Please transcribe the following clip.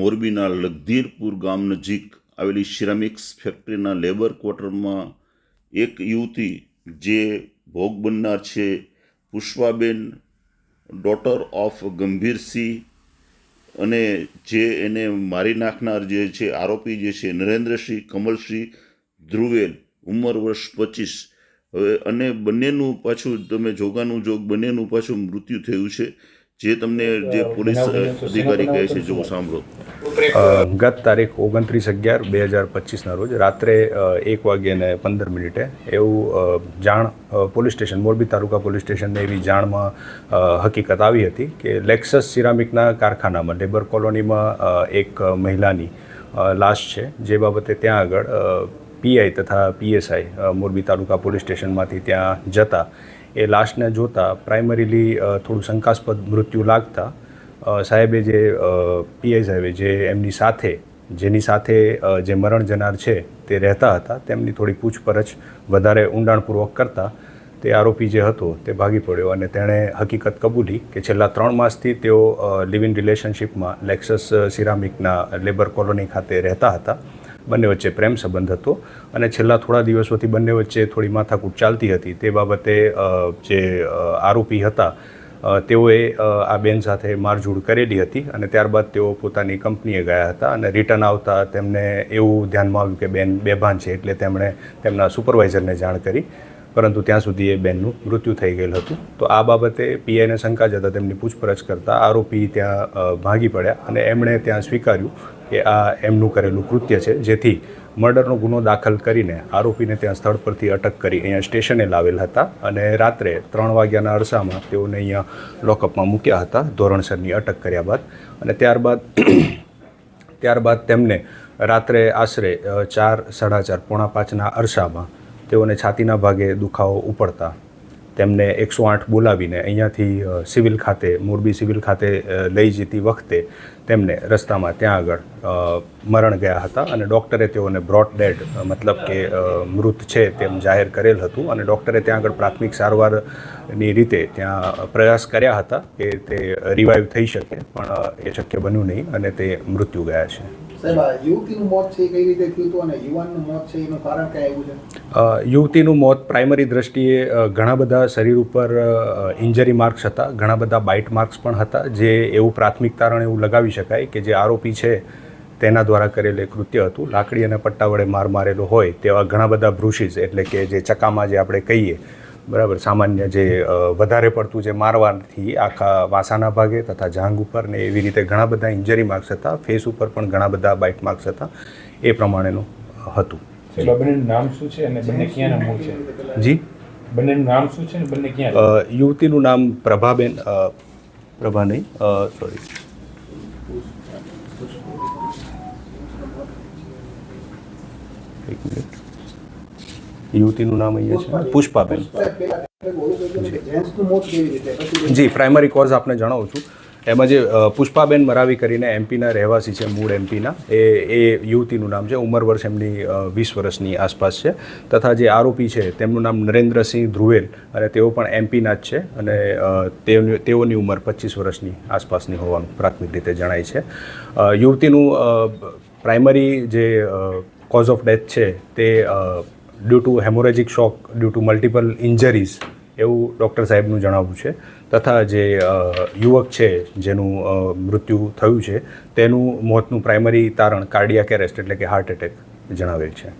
મોરબીના લગધીરપુર ગામ નજીક આવેલી સિરામિક્સ ફેક્ટરીના લેબર ક્વાર્ટરમાં એક યુવતી જે ભોગ બનનાર છે, પુષ્પાબેન ડોટર ઓફ ગંભીરસિંહ અને જે એને મારી નાખનાર જે છે, આરોપી જે છે, નરેન્દ્રસિંહ, કમલસિંહ ધ્રુવેલ, ઉંમર વર્ષ પચીસ. હવે અને બંનેનું પાછું તમે જોગાનું જોગ, બંનેનું પાછું મૃત્યુ થયું છે. જે તમને જે પોલીસ અધિકારી કહે છે જો સાંભળો. ગત તારીખ ઓગણત્રીસ અગિયાર બે હજાર પચીસના રોજ રાત્રે એક વાગ્યે ને પંદર મિનિટે એવું જાણ police station Morbi taluka police સ્ટેશનને એવી જાણમાં હકીકત આવી હતી કે લેક્સસ સિરામિકના કારખાનામાં લેબર કોલોનીમાં એક મહિલાની લાશ છે. જે બાબતે ત્યાં આગળ પીઆઈ તથા પીએસઆઈ મોરબી તાલુકા પોલીસ સ્ટેશનમાંથી ત્યાં જતા એ લાશને જોતા પ્રાઇમરીલી થોડું શંકાસ્પદ મૃત્યુ લાગતા સાહેબે જે પીઆઈ સાહેબે જે એમની સાથે, જેની સાથે જે મરણ જનાર છે તે રહેતા હતા, તેમની થોડી પૂછપરછ વધારે ઊંડાણપૂર્વક કરતા તે આરોપી જે હતો તે ભાગી પડ્યો અને તેણે હકીકત કબૂલી કે છેલ્લા ત્રણ માસથી તેઓ લિવ ઇન રિલેશનશિપમાં લેક્સસ સિરામિકના લેબર કોલોની ખાતે રહેતા હતા. બંને વચ્ચે પ્રેમ સંબંધ હતો. અને છેલ્લા થોડા દિવસોથી બંને વચ્ચે થોડી માથાકૂટ ચાલતી હતી. તે બાબતે જે આરોપી હતા તેઓએ આ બેન સાથે મારઝૂડ કરેલી હતી અને ત્યારબાદ તેઓ પોતાની કંપનીએ ગયા હતા અને રિટર્ન આવતા તેમને એવું ધ્યાનમાં આવ્યું કે બેન બેભાન છે એટલે તેમણે તેમના સુપરવાઇઝરને જાણ કરી. પરંતુ ત્યાં સુધી એ બેનનું મૃત્યુ થઈ ગયેલ હતું. તો આ બાબતે પીઆઈને શંકા જતાં તેમની પૂછપરછ કરતાં આરોપી ત્યાં ભાગી પડ્યા અને એમણે ત્યાં સ્વીકાર્યું કે આ એમનું કરેલું કૃત્ય છે, જેથી મર્ડરનો ગુનો દાખલ કરીને આરોપીને ત્યાં સ્થળ પરથી અટક કરી અહીંયા સ્ટેશને લાવેલ હતા અને રાત્રે ત્રણ વાગ્યાના અરસામાં તેઓને અહીંયા લોકઅપમાં મૂક્યા હતા, ધોરણસરની અટક કર્યા બાદ. અને ત્યારબાદ ત્યારબાદ તેમને રાત્રે આશરે ચાર, સાડા ચાર, પોણા પાંચના અરસામાં તેઓને છાતીના ભાગે દુખાવો ઉપડતા તેમને એકસો આઠ બોલાવીને અહીંયાથી સિવિલ ખાતે, મોરબી સિવિલ ખાતે લઈ જતી વખતે તેમને રસ્તામાં ત્યાં આગળ મરણ ગયા હતા અને ડૉક્ટરે તેઓને બ્રોડ ડેડ મતલબ કે મૃત છે તેમ જાહેર કરેલ હતું અને ડૉક્ટરે ત્યાં આગળ પ્રાથમિક સારવારની રીતે ત્યાં પ્રયાસ કર્યા હતા કે તે રિવાઈવ થઈ શકે, પણ એ શક્ય બન્યું નહીં અને તે મૃત્યુ ગયા છે. યુવતીનું મોત પ્રાઇમરી દ્રષ્ટિએ ઘણા બધા શરીર ઉપર ઇન્જરી માર્ક્સ હતા, ઘણા બધા બાઇટ માર્ક્સ પણ હતા, જે એવું પ્રાથમિક તારણ એવું લગાવી શકાય કે જે આરોપી છે તેના દ્વારા કરેલ કૃત્ય હતું. લાકડી અને પટ્ટા વડે માર મારેલો હોય તેવા ઘણા બધા બ્રુશિસ એટલે કે જે ચકામાં જે આપણે કહીએ બરાબર સામાન્ય જે વધારે પડતું જે મારવાથી આખા વાસાના ભાગે તથા જાંગ ઉપર ને એવી રીતે ઘણા બધા ઇન્જરી માર્ક્સ હતા. ફેસ ઉપર પણ ઘણા બધા બાઇટ માર્ક્સ હતા. એ પ્રમાણેનું હતું. બંનેનું નામ શું છે અને બંને મૂળ છે? જી? બંનેનું નામ શું છે બંને ક્યાં યુવતીનું નામ પ્રભાબેન પ્રભા નહીં સોરી એક મિનિટ. યુવતીનું નામ અહીંયા છે. પુષ્પાબેન. જી પ્રાઇમરી કોઝ આપને જણાવું છું. એમાં જે પુષ્પાબેન મરાવી કરીને એમપીના રહેવાસી છે મૂળ એમપીના. એ એ યુવતીનું નામ છે. ઉંમર વર્ષ એમની વીસ વર્ષની આસપાસ છે. તથા જે આરોપી છે તેમનું નામ નરેન્દ્રસિંહ ધ્રુવેલ અને તેઓ પણ એમપીના જ છે અને તેઓની ઉંમર પચીસ વર્ષની આસપાસની હોવાનું પ્રાથમિક રીતે જણાય છે. યુવતીનું પ્રાઇમરી જે કોઝ ઓફ ડેથ છે તે due to haemorrhagic shock due to multiple injuries એવું ડૉક્ટર સાહેબનું જણાવવું છે. તથા જે યુવક છે, જેનું મૃત્યુ થયું છે, તેનું મોતનું પ્રાઇમરી તારણ કાર્ડિયાક એરેસ્ટ એટલે કે હાર્ટ એટેક જણાવેલ છે.